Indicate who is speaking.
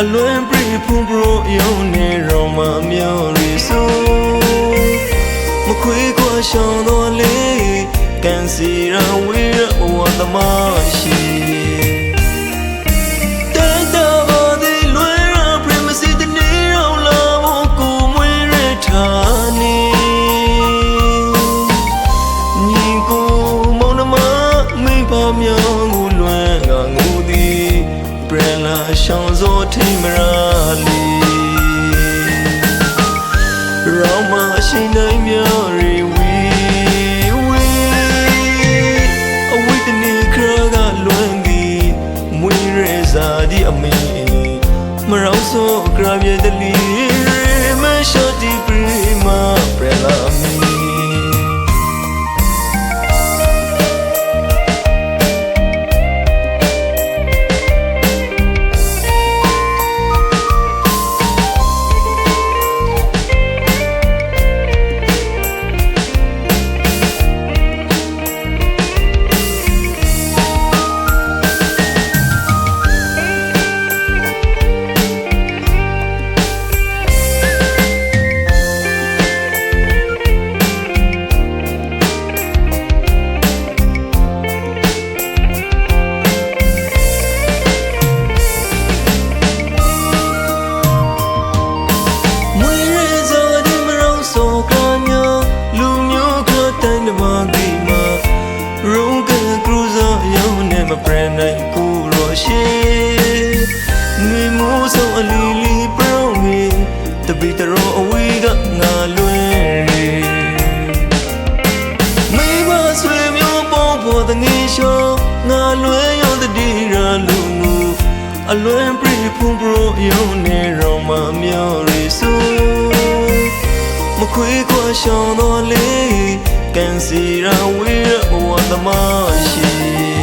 Speaker 1: အလွင်ပြဖုန်ပရောယုံနေရောမမျောရီဆိုမခွေခွာရှောင်းတော်လေးကန်စီရဝေးရဝတ်သမရှိတိုက်တော်ပါသည်လွယ်ရ primacy တနေရောလာဖို့ကိုမွေး ရောင်မရှိနိုင်မြရီဝီဝီအဝိတနီခရကလွမ်းသည်မွေးရစားဒီအမေမရောစောကရပြတဲ့လီမရှော့ဒီပရီမာပရလာ မပရနိုင်ကိုရောရှိငွေမိုးစောအလီလီပရုံငေတပိတရောအဝေးကငါလွင်မေမဆွေမျိုးပေါင်းဖို့တငေရှောငါလွင်ရောတတိရာလူငူအလွင်ပြဖုန်ပရောယုံနေရောမမျောရီဆိုမခွေခွာရှောင်းတော်လေးကန်စီရာဝေးရဝတ်သမရှိ